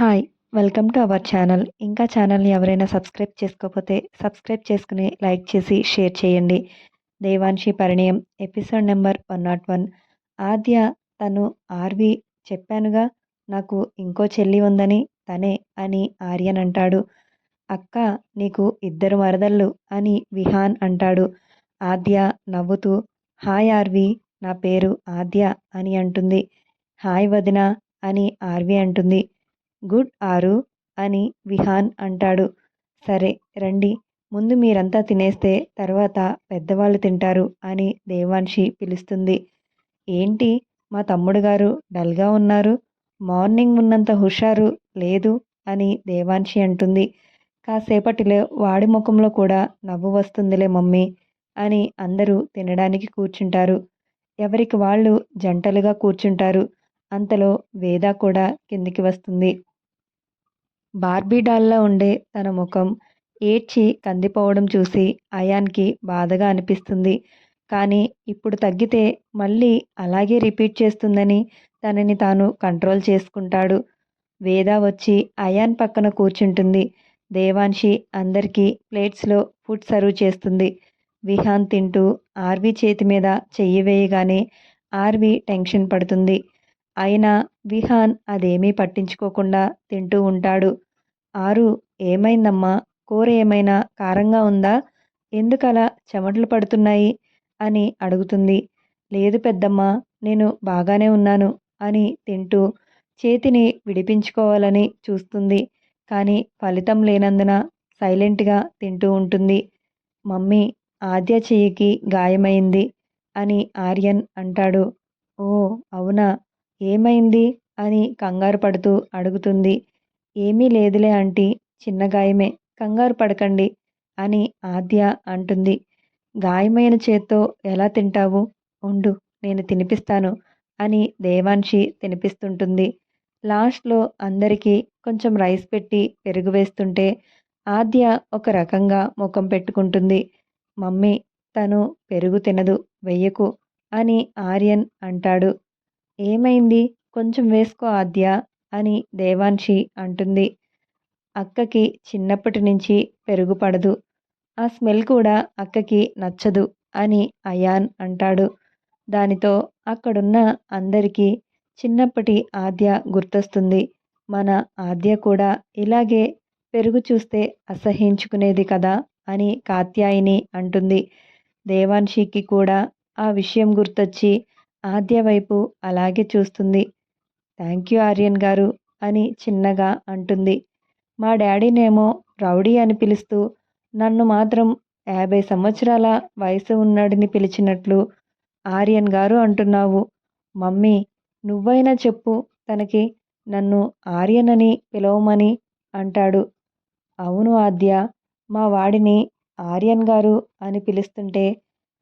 Hi welcome to our channel ఇంకా ఛానల్ని ఎవరైనా సబ్స్క్రైబ్ చేసుకోకపోతే సబ్స్క్రైబ్ చేసుకుని లైక్ చేసి షేర్ చేయండి. Devanshi Parinayam episode number one nought one Aadya తను ఆర్వి చెప్పానుగా నాకు ఇంకో చెల్లి ఉందని తనే అని ఆర్యన్ అంటాడు. అక్క నీకు ఇద్దరు మరదళ్ళు అని విహాన్ అంటాడు. ఆద్య నవ్వుతూ హాయ్ ఆర్వి నా పేరు ఆద్య అని అంటుంది. హాయ్ వదిన అని ఆర్వి అంటుంది. గుడ్ ఆరు అని విహాన్ అంటాడు. సరే రండి. ముందు మీరంతా తినేస్తే తర్వాత పెద్దవాళ్ళు తింటారు అని దేవాన్షి పిలుస్తుంది. ఏంటి? మా తమ్ముడు గారు డల్గా ఉన్నారు. మార్నింగ్ ఉన్నంత హుషారు లేదు అని దేవాన్షి అంటుంది. కాసేపటిలో వాడి ముఖంలో కూడా నవ్వు వస్తుందిలే మమ్మీ అని అందరూ తినడానికి కూర్చుంటారు. ఎవరికి వాళ్ళు జంటలుగా కూర్చుంటారు. అంతలో వేద కూడా కిందికి వస్తుంది. బార్బీ డాల్లా ఉండే తన ముఖం ఏడ్చి కందిపోవడం చూసి అయాన్కి బాధగా అనిపిస్తుంది. కానీ ఇప్పుడు తగ్గితే మళ్ళీ అలాగే రిపీట్ చేస్తుందని తనని తాను కంట్రోల్ చేసుకుంటాడు. వేద వచ్చి అయాన్ పక్కన కూర్చుంటుంది. దేవాన్షి అందరికీ ప్లేట్స్లో ఫుడ్ సర్వ్ చేస్తుంది. విహాన్ తింటూ ఆర్వి చేతి మీద చెయ్యి వేయగానే ఆర్వి టెన్షన్ పడుతుంది. అయినా విహాన్ అదేమీ పట్టించుకోకుండా తింటూ ఉంటాడు. ఆరు ఏమైందమ్మా? కూర ఏమైనా కారంగా ఉందా? ఎందుకలా చెమటలు పడుతున్నాయి? అని అడుగుతుంది. లేదు పెద్దమ్మ నేను బాగానే ఉన్నాను అని తింటూ చేతిని విడిపించుకోవాలని చూస్తుంది. కానీ ఫలితం లేనందున సైలెంట్గా తింటూ ఉంటుంది. మమ్మీ ఆద్య చెయ్యికి గాయమైంది అని ఆర్యన్ అంటాడు. ఓ అవునా? ఏమైంది? అని కంగారు పడుతూ అడుగుతుంది. ఏమీ లేదులే ఆంటీ చిన్న గాయమే. కంగారు పడకండి అని ఆద్య అంటుంది. గాయమైన చేత్తో ఎలా తింటావు? ఉండు నేను తినిపిస్తాను అని దేవాన్షి తినిపిస్తుంటుంది. లాస్ట్లో అందరికీ కొంచెం రైస్ పెట్టి పెరుగు వేస్తుంటే ఆద్య ఒక రకంగా ముఖం పెట్టుకుంటుంది. మమ్మీ తను పెరుగు తినదు వెయ్యకు అని ఆర్యన్ అంటాడు. ఏమైంది? కొంచెం వేసుకో ఆద్య అని దేవాన్షి అంటుంది. అక్కకి చిన్నప్పటి నుంచి పెరుగు పడదు. ఆ స్మెల్ కూడా అక్కకి నచ్చదు అని అయాన్ అంటాడు. దానితో అక్కడున్న అందరికీ చిన్నప్పటి ఆద్య గుర్తొస్తుంది. మన ఆద్య కూడా ఇలాగే పెరుగు చూస్తే అసహించుకునేది కదా అని కాత్యాయిని అంటుంది. దేవాన్షికి కూడా ఆ విషయం గుర్తొచ్చి ఆద్య వైపు అలాగే చూస్తుంది. థ్యాంక్ యూ ఆర్యన్ గారు అని చిన్నగా అంటుంది. మా డాడీనేమో రౌడీ అని పిలుస్తూ నన్ను మాత్రం యాభై సంవత్సరాల వయసు ఉన్నాడిని పిలిచినట్లు ఆర్యన్ గారు అంటున్నావు. మమ్మీ నువ్వైనా చెప్పు తనకి నన్ను ఆర్యన్ అని పిలవమని అంటాడు. అవును ఆద్య మా వాడిని ఆర్యన్ గారు అని పిలుస్తుంటే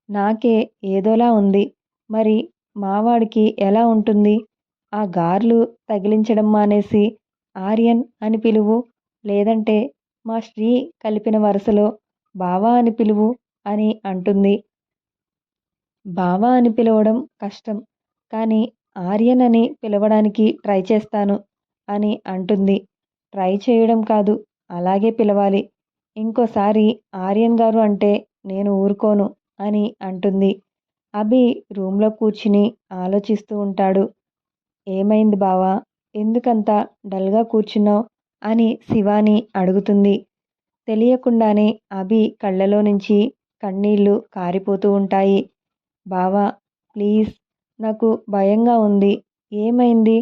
నాకే ఏదోలా ఉంది. మరి మావాడికి ఎలా ఉంటుంది? ఆ గార్లు తగిలించడం మానేసి ఆర్యన్ అని పిలువు లేదంటే మా శ్రీ కలిపిన వరుసలో బావా అని పిలువు అని అంటుంది. బావా అని పిలవడం కష్టం కానీ ఆర్యన్ అని పిలవడానికి ట్రై చేస్తాను అని అంటుంది. ట్రై చేయడం కాదు అలాగే పిలవాలి. ఇంకోసారి ఆర్యన్ గారు అంటే నేను ఊరుకోను అని అంటుంది. అభి రూమ్లో కూర్చుని ఆలోచిస్తూ ఉంటాడు. ఏమైంది బావా? ఎందుకంత డల్గా కూర్చున్నావు? అని శివాని అడుగుతుంది. తెలియకుండానే అభి కళ్ళలో నుంచి కన్నీళ్ళు కారిపోతూ ఉంటాయి. బావా ప్లీజ్ నాకు భయంగా ఉంది. ఏమైంది?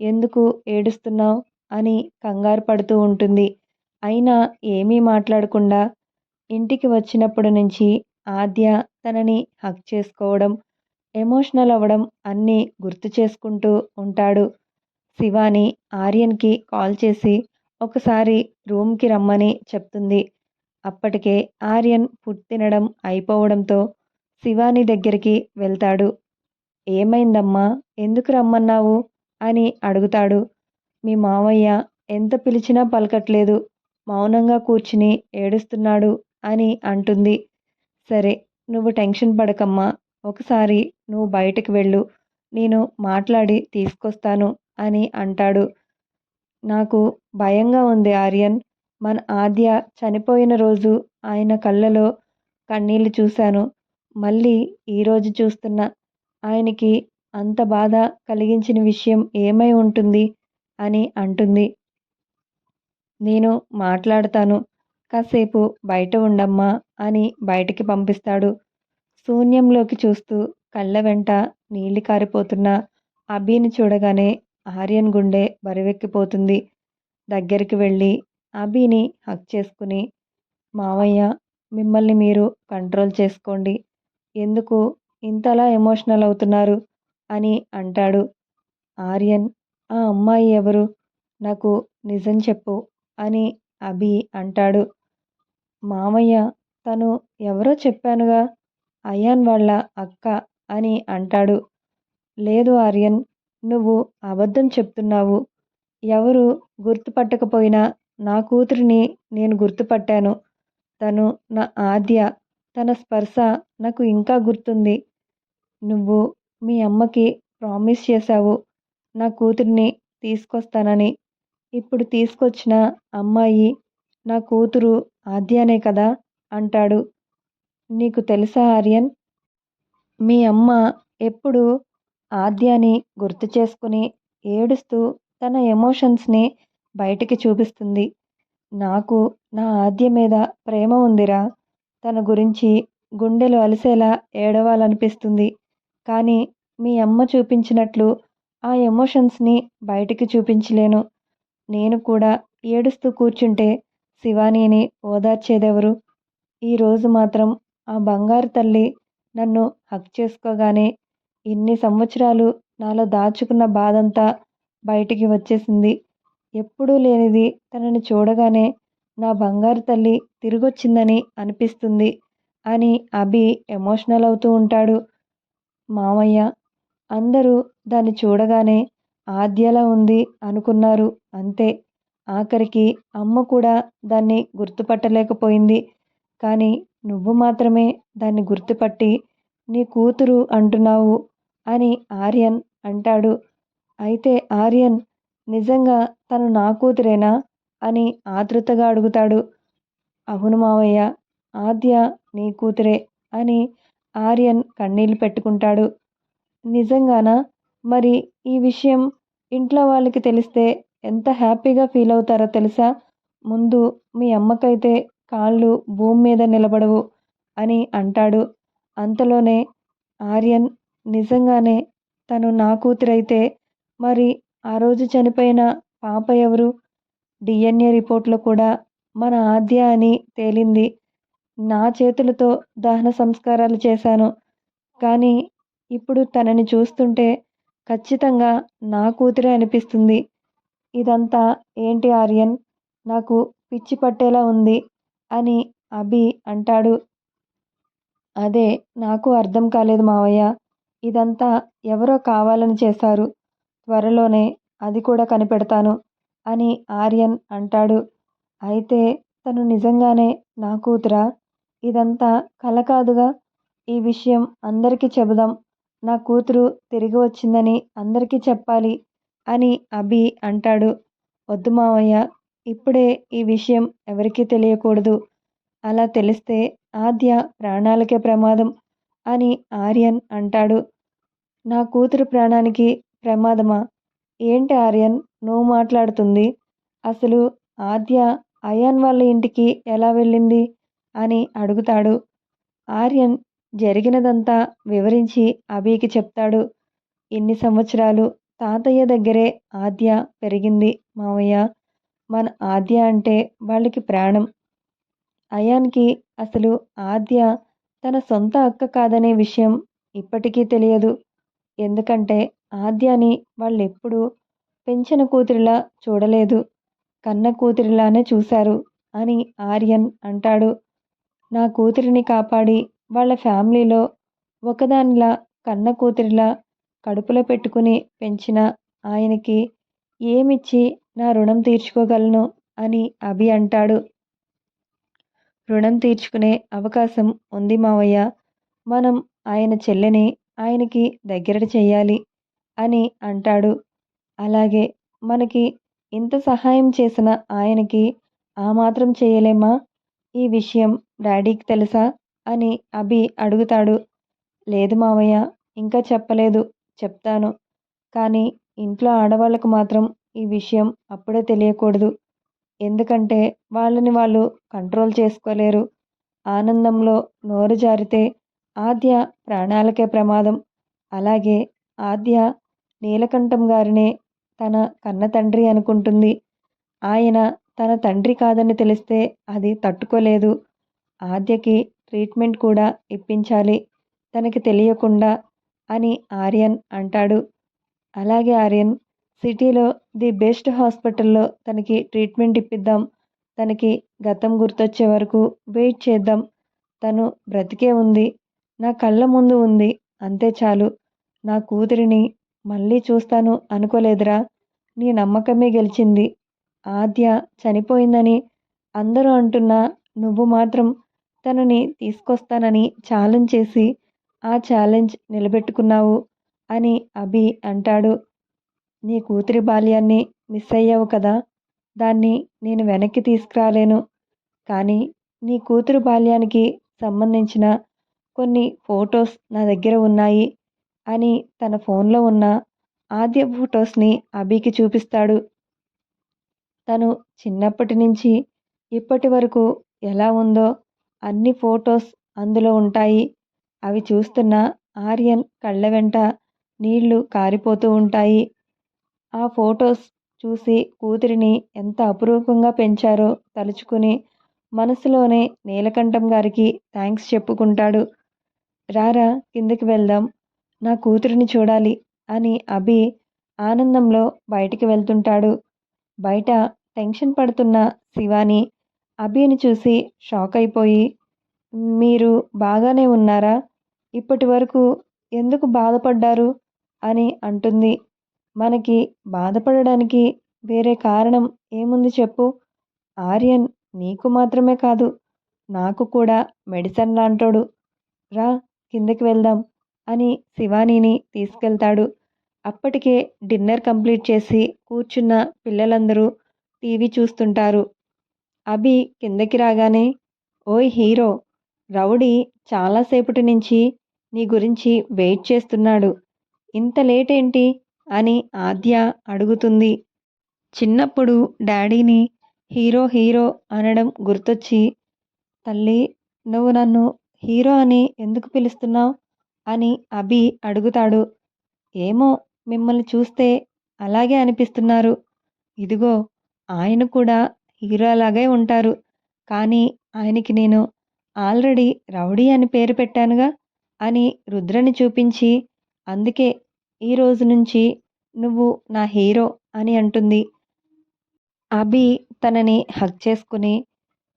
ఎందుకు ఏడుస్తున్నావు? అని కంగారు పడుతూ ఉంటుంది. అయినా ఏమీ మాట్లాడకుండా ఇంటికి వచ్చినప్పటి నుంచి ఆద్య తనని హక్ చేసుకోవడం ఎమోషనల్ అవ్వడం అన్నీ గుర్తు చేసుకుంటూ ఉంటాడు. శివాని ఆర్యన్కి కాల్ చేసి ఒకసారి రూమ్కి రమ్మని చెప్తుంది. అప్పటికే ఆర్యన్ ఫుడ్ తినడం అయిపోవడంతో శివాని దగ్గరికి వెళ్తాడు. ఏమైందమ్మా? ఎందుకు రమ్మన్నావు? అని అడుగుతాడు. మీ మావయ్య ఎంత పిలిచినా పలకట్లేదు. మౌనంగా కూర్చుని ఏడుస్తున్నాడు అని అంటుంది. సరే నువ్వు టెన్షన్ పడకమ్మా. ఒకసారి నువ్వు బయటకు వెళ్ళు. నేను మాట్లాడి తీసుకొస్తాను అని అంటాడు. నాకు భయంగా ఉంది ఆర్యన్. మన ఆద్య చనిపోయిన రోజు ఆయన కళ్ళలో కన్నీళ్ళు చూశాను. మళ్ళీ ఈరోజు చూస్తున్నా ఆయనకి అంత బాధ కలిగించిన విషయం ఏమై ఉంటుంది అని అంటుంది. నేను మాట్లాడతాను. కాసేపు బయట ఉండమ్మా అని బయటికి పంపిస్తాడు. శూన్యంలోకి చూస్తూ కళ్ళ వెంట నీళ్ళు కారిపోతున్న అభిని చూడగానే ఆర్యన్ గుండె బరువెక్కిపోతుంది. దగ్గరికి వెళ్ళి అభిని హక్ చేసుకుని మావయ్య మిమ్మల్ని మీరు కంట్రోల్ చేసుకోండి. ఎందుకు ఇంతలా ఎమోషనల్ అవుతున్నారు? అని అంటాడు. ఆర్యన్ ఆ అమ్మాయి ఎవరు? నాకు నిజం చెప్పు అని అభి అంటాడు. మామయ్య తను ఎవరో చెప్పానుగా అయాన్ వాళ్ళ అక్క అని అంటాడు. లేదు ఆర్యన్ నువ్వు అబద్ధం చెప్తున్నావు. ఎవరు గుర్తుపట్టకపోయినా నా కూతురిని నేను గుర్తుపట్టాను. తను నా ఆద్య తన స్పర్శ నాకు ఇంకా గుర్తుంది. నువ్వు మీ అమ్మకి ప్రామిస్ చేశావు. నా కూతురిని తీసుకొస్తానని. ఇప్పుడు తీసుకొచ్చిన అమ్మాయి నా కూతురు ఆద్యానే కదా అంటాడు. నీకు తెలుసా ఆర్యన్? మీ అమ్మ ఎప్పుడు ఆద్యాని గుర్తు చేసుకుని ఏడుస్తూ తన ఎమోషన్స్ని బయటికి చూపిస్తుంది. నాకు నా ఆద్య మీద ప్రేమ ఉందిరా. తన గురించి గుండెలు అలిసేలా ఏడవాలనిపిస్తుంది. కానీ మీ అమ్మ చూపించినట్లు ఆ ఎమోషన్స్ని బయటికి చూపించలేను. నేను కూడా ఏడుస్తూ కూర్చుంటే శివానీని ఓదార్చేదెవరు? ఈరోజు మాత్రం ఆ బంగారు తల్లి నన్ను హక్ చేసుకోగానే ఇన్ని సంవత్సరాలు నాలో దాచుకున్న బాధంతా బయటికి వచ్చేసింది. ఎప్పుడూ లేనిది తనని చూడగానే నా బంగారు తల్లి తిరిగొచ్చిందని అనిపిస్తుంది అని అభి ఎమోషనల్ అవుతూ ఉంటాడు. మామయ్య అందరూ దాన్ని చూడగానే ఆద్యలా ఉంది అనుకున్నారు అంతే. ఆఖరికి అమ్మ కూడా దాన్ని గుర్తుపట్టలేకపోయింది. కానీ నువ్వు మాత్రమే దాన్ని గుర్తుపట్టి నీ కూతురు అంటున్నావు అని ఆర్యన్ అంటాడు. అయితే ఆర్యన్ నిజంగా తను నా కూతురేనా? అని ఆతృతగా అడుగుతాడు. అవును మావయ్య ఆద్య నీ కూతురే అని ఆర్యన్ కన్నీళ్ళు పెట్టుకుంటాడు. నిజంగానా? మరి ఈ విషయం ఇంట్లో వాళ్ళకి తెలిస్తే ఎంత హ్యాపీగా ఫీల్ అవుతారో తెలుసా? ముందు మీ అమ్మకైతే కాళ్ళు భూమి మీద నిలబడవు అని అంటాడు. అంతలోనే ఆర్యన్ నిజంగానే తను నా కూతురైతే మరి ఆ రోజు చనిపోయిన పాప ఎవరు? డిఎన్ఏ రిపోర్ట్లో కూడా మన ఆద్య అని తేలింది. నా చేతులతో దహన సంస్కారాలు చేశాను. కానీ ఇప్పుడు తనని చూస్తుంటే ఖచ్చితంగా నా కూతురే అనిపిస్తుంది. ఇదంతా ఏంటి ఆర్యన్? నాకు పిచ్చి పట్టేలా ఉంది అని అభి అంటాడు. అదే నాకు అర్థం కాలేదు మావయ్య. ఇదంతా ఎవరో కావాలని చేశారు. త్వరలోనే అది కూడా కనిపెడతాను అని ఆర్యన్ అంటాడు. అయితే తను నిజంగానే నా కూతురా? ఇదంతా కల కాదుగా? ఈ విషయం అందరికీ చెబుదాం. నా కూతురు తిరిగి వచ్చిందని అందరికీ చెప్పాలి. అని అభి అంటాడు. వద్దు మావయ్య ఇప్పుడే ఈ విషయం ఎవరికీ తెలియకూడదు. అలా తెలిస్తే ఆద్య ప్రాణాలకే ప్రమాదం అని ఆర్యన్ అంటాడు. నా కూతురు ప్రాణానికి ప్రమాదమా? ఏంటి ఆర్యన్ నువ్వు మాట్లాడుతుంది? అసలు ఆద్య అయాన్ వాళ్ళ ఇంటికి ఎలా వెళ్ళింది అని అడుగుతాడు. ఆర్యన్ జరిగినదంతా వివరించి అభికి చెప్తాడు. ఇన్ని సంవత్సరాలు తాతయ్య దగ్గరే ఆద్య పెరిగింది. మావయ్య మన ఆద్య అంటే వాళ్ళకి ప్రాణం. అయాన్కి అసలు ఆద్య తన సొంత అక్క కాదనే విషయం ఇప్పటికీ తెలియదు. ఎందుకంటే ఆద్యాని వాళ్ళెప్పుడూ పెంచిన కూతురిలా చూడలేదు. కన్న కూతురిలానే చూశారు అని ఆర్యన్ అంటాడు. నా కూతురిని కాపాడి వాళ్ళ ఫ్యామిలీలో ఒకదానిలా కన్న కూతురిలా కడుపులో పెట్టుకుని పెంచిన ఆయనకి ఏమిచ్చి నా రుణం తీర్చుకోగలను? అని అభి అంటాడు. రుణం తీర్చుకునే అవకాశం ఉంది మావయ్య. మనం ఆయన చెల్లెని ఆయనకి దగ్గర చెయ్యాలి అని అంటాడు. అలాగే మనకి ఇంత సహాయం చేసిన ఆయనకి ఆ మాత్రం చేయలేమా? ఈ విషయం డాడీకి తెలుసా? అని అభి అడుగుతాడు. లేదు మావయ్య ఇంకా చెప్పలేదు. చెప్తాను. కానీ ఇంట్లో ఆడవాళ్ళకు మాత్రం ఈ విషయం అప్పుడే తెలియకూడదు. ఎందుకంటే వాళ్ళని వాళ్ళు కంట్రోల్ చేసుకోలేరు. ఆనందంలో నోరు జారితే ఆద్య ప్రాణాలకే ప్రమాదం. అలాగే ఆద్య నీలకంఠం గారినే తన కన్న తండ్రి అనుకుంటుంది. ఆయన తన తండ్రి కాదని తెలిస్తే అది తట్టుకోలేదు. ఆద్యకి ట్రీట్మెంట్ కూడా ఇప్పించాలి. తనకి తెలియకుండా అని ఆర్యన్ అంటాడు. అలాగే ఆర్యన్ సిటీలో ది బెస్ట్ హాస్పిటల్లో తనకి ట్రీట్మెంట్ ఇప్పిద్దాం. తనకి గతం గుర్తొచ్చే వరకు వెయిట్ చేద్దాం. తను బ్రతికే ఉంది. నా కళ్ళ ముందు ఉంది. అంతే చాలు. నా కూతురిని మళ్ళీ చూస్తాను అనుకోలేదురా. నీ నమ్మకమే గెలిచింది. ఆద్య చనిపోయిందని అందరూ అంటున్నా నువ్వు మాత్రం తనని తీసుకొస్తానని ఛాలెంజ్ చేసి ఆ ఛాలెంజ్ నిలబెట్టుకున్నావు అని అభి అంటాడు. నీ కూతురి బాల్యాన్ని మిస్ అయ్యావు కదా దాన్ని నేను వెనక్కి తీసుకురాలేను. కానీ నీ కూతురు బాల్యానికి సంబంధించిన కొన్ని ఫొటోస్ నా దగ్గర ఉన్నాయి అని తన ఫోన్లో ఉన్న ఆద్య ఫొటోస్ని అభికి చూపిస్తాడు. తను చిన్నప్పటి నుంచి ఇప్పటి వరకు ఎలా ఉందో అన్ని ఫొటోస్ అందులో ఉంటాయి. అవి చూస్తున్న ఆర్యన్ కళ్ళ వెంట నీళ్ళు కారిపోతూ ఉంటాయి. ఆ ఫొటోస్ చూసి కూతురిని ఎంత అపురూపంగా పెంచారో తలుచుకుని మనసులోనే నీలకంఠం గారికి థ్యాంక్స్ చెప్పుకుంటాడు. రారా కిందకి వెళ్దాం. నా కూతురిని చూడాలి అని అభి ఆనందంలో బయటికి వెళ్తుంటాడు. బయట టెన్షన్ పడుతున్న శివాని అభిని చూసి షాక్ అయిపోయి మీరు బాగానే ఉన్నారా? ఇప్పటి వరకు ఎందుకు బాధపడ్డారు? అని అంటుంది. మనకి బాధపడడానికి వేరే కారణం ఏముంది చెప్పు? ఆర్యన్ నీకు మాత్రమే కాదు నాకు కూడా మెడిసిన్ లాంటోడు. రా కిందకి వెళ్దాం అని శివానీని తీసుకెళ్తాడు. అప్పటికే డిన్నర్ కంప్లీట్ చేసి కూర్చున్న పిల్లలందరూ టీవీ చూస్తుంటారు. అభి కిందకి రాగానే ఓయ్ హీరో రౌడీ చాలాసేపటి నుంచి నీ గురించి వెయిట్ చేస్తున్నాడు. ఇంత లేట్ ఏంటి అని ఆద్య అడుగుతుంది. చిన్నప్పుడు డాడీని హీరో హీరో అనడం గుర్తొచ్చి తల్లి నువ్వు నన్ను హీరో అని ఎందుకు పిలుస్తున్నావు? అని అభి అడుగుతాడు. ఏమో మిమ్మల్ని చూస్తే అలాగే అనిపిస్తున్నారు. ఇదిగో ఆయన కూడా హీరోలాగే ఉంటారు. కానీ ఆయనకి నేను ఆల్రెడీ రౌడీ అని పేరు పెట్టానుగా. అని రుద్రని చూపించి అందుకే ఈ రోజు నుంచి నువ్వు నా హీరో అని అంటుంది. అభి తనని హక్ చేసుకుని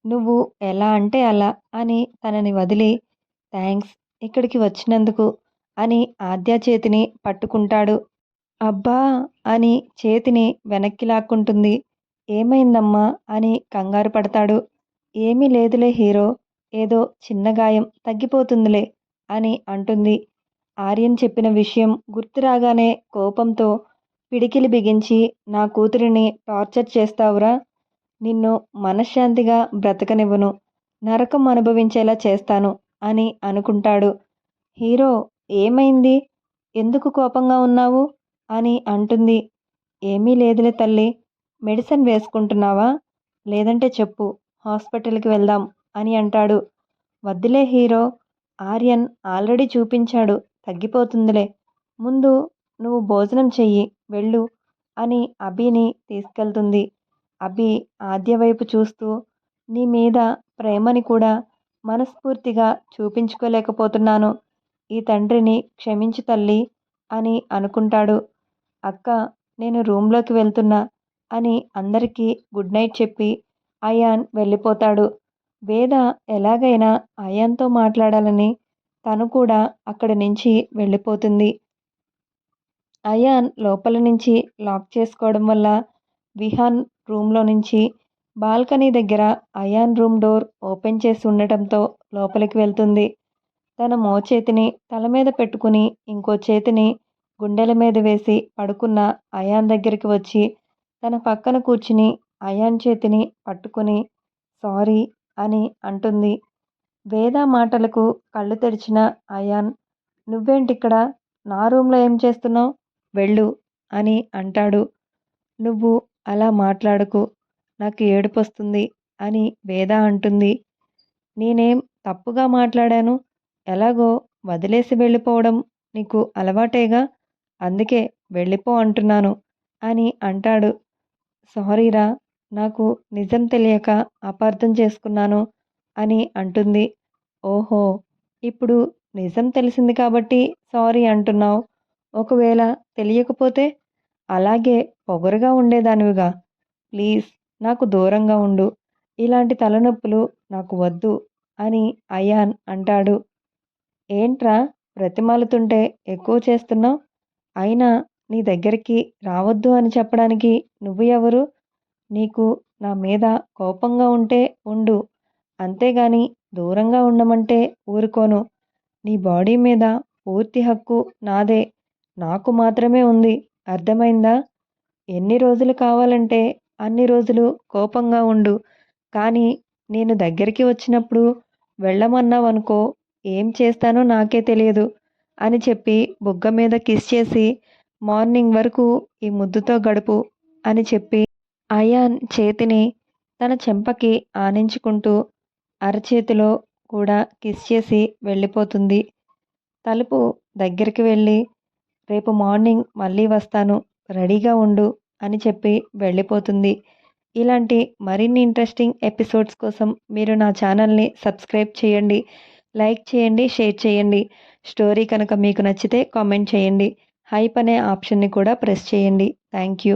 నువ్వు ఎలా అంటే అలా అని తనని వదిలి థ్యాంక్స్ ఇక్కడికి వచ్చినందుకు అని ఆద్య చేతిని పట్టుకుంటాడు. అబ్బా అని చేతిని వెనక్కి లాక్కుంటుంది. ఏమైందమ్మా అని కంగారు పడతాడు. ఏమీ లేదులే హీరో ఏదో చిన్న గాయం తగ్గిపోతుందిలే అని అంటుంది. ఆర్యన్ చెప్పిన విషయం గుర్తురాగానే కోపంతో పిడికిలి బిగించి నా కూతురిని టార్చర్ చేస్తావురా? నిన్ను మనశ్శాంతిగా బ్రతకనివ్వను. నరకం అనుభవించేలా చేస్తాను అని అనుకుంటాడు. హీరో ఏమైంది? ఎందుకు కోపంగా ఉన్నావు? అని అంటుంది. ఏమీ లేదులే తల్లి. మెడిసిన్ వేసుకుంటున్నావా? లేదంటే చెప్పు. హాస్పిటల్కి వెళ్దాం అని అంటాడు. వద్దులే హీరో. ఆర్యన్ ఆల్రెడీ చూపించాడు. తగ్గిపోతుందిలే. ముందు నువ్వు భోజనం చెయ్యి వెళ్ళు అని అభిని తీసుకెళ్తుంది. అభి ఆద్య వైపు చూస్తూ నీ మీద ప్రేమని కూడా మనస్ఫూర్తిగా చూపించుకోలేకపోతున్నాను. ఈ తండ్రిని క్షమించు తల్లి అని అనుకుంటాడు. అక్క నేను రూమ్లోకి వెళ్తున్నా అని అందరికీ గుడ్ నైట్ చెప్పి అయాన్ వెళ్ళిపోతాడు. వేద ఎలాగైనా అయాన్తో మాట్లాడాలని తను కూడా అక్కడి నుంచి వెళ్ళిపోతుంది. అయాన్ లోపల నుంచి లాక్ చేసుకోవడం వల్ల విహాన్ రూమ్లో నుంచి బాల్కనీ దగ్గర అయాన్ రూమ్ డోర్ ఓపెన్ చేసి ఉండటంతో లోపలికి వెళ్తుంది. తన మోచేతిని తల మీద పెట్టుకుని ఇంకో చేతిని గుండెల మీద వేసి పడుకున్న అయాన్ దగ్గరికి వచ్చి తన పక్కన కూర్చుని అయాన్ చేతిని పట్టుకుని సారీ అని అంటుంది. వేద మాటలకు కళ్ళు తెరిచిన అయాన్ నువ్వేంటిక్కడ? నా రూమ్లో ఏం చేస్తున్నావు? వెళ్ళు అని అంటాడు. నువ్వు అలా మాట్లాడకు నాకు ఏడుపొస్తుంది అని వేద అంటుంది. నేనేం తప్పుగా మాట్లాడాను? ఎలాగో వదిలేసి వెళ్ళిపోవడం నీకు అలవాటేగా? అందుకే వెళ్ళిపో అంటున్నాను అని అంటాడు. సారీరా నాకు నిజం తెలియక అపార్థం చేసుకున్నాను అని అంటుంది. ఓహో ఇప్పుడు నిజం తెలిసింది కాబట్టి సారీ అంటున్నావు. ఒకవేళ తెలియకపోతే అలాగే పొగరుగా ఉండేదానివిగా. ప్లీజ్ నాకు దూరంగా ఉండు. ఇలాంటి తలనొప్పులు నాకు వద్దు అని అయాన్ అంటాడు. ఏంట్రా ప్రతిమాలుతుంటే ఎక్కువ చేస్తున్నావు? అయినా నీ దగ్గరికి రావద్దు అని చెప్పడానికి నువ్వు ఎవరు? నీకు నా మీద కోపంగా ఉంటే ఉండు. అంతేగాని దూరంగా ఉండమంటే ఊరుకోను. నీ బాడీ మీద పూర్తి హక్కు నాదే. నాకు మాత్రమే ఉంది. అర్థమైందా? ఎన్ని రోజులు కావాలంటే అన్ని రోజులు కోపంగా ఉండు. కానీ నేను దగ్గరికి వచ్చినప్పుడు వెళ్ళమన్నావనుకో ఏం చేస్తానో నాకే తెలియదు అని చెప్పి బుగ్గ మీద కిస్ చేసి మార్నింగ్ వరకు ఈ ముద్దుతో గడుపు అని చెప్పి అయాన్ చేతిని తన చెంపకి ఆనించుకుంటూ అరచేతిలో కూడా కిస్ చేసి వెళ్ళిపోతుంది. తలుపు దగ్గరికి వెళ్ళి రేపు మార్నింగ్ మళ్ళీ వస్తాను రెడీగా ఉండు అని చెప్పి వెళ్ళిపోతుంది. ఇలాంటి మరిన్ని ఇంట్రెస్టింగ్ ఎపిసోడ్స్ కోసం మీరు నా ఛానల్ని సబ్స్క్రైబ్ చేయండి లైక్ చేయండి షేర్ చేయండి. స్టోరీ కనుక మీకు నచ్చితే కామెంట్ చేయండి. హైప్ అనే ఆప్షన్ని కూడా ప్రెస్ చేయండి. Thank you.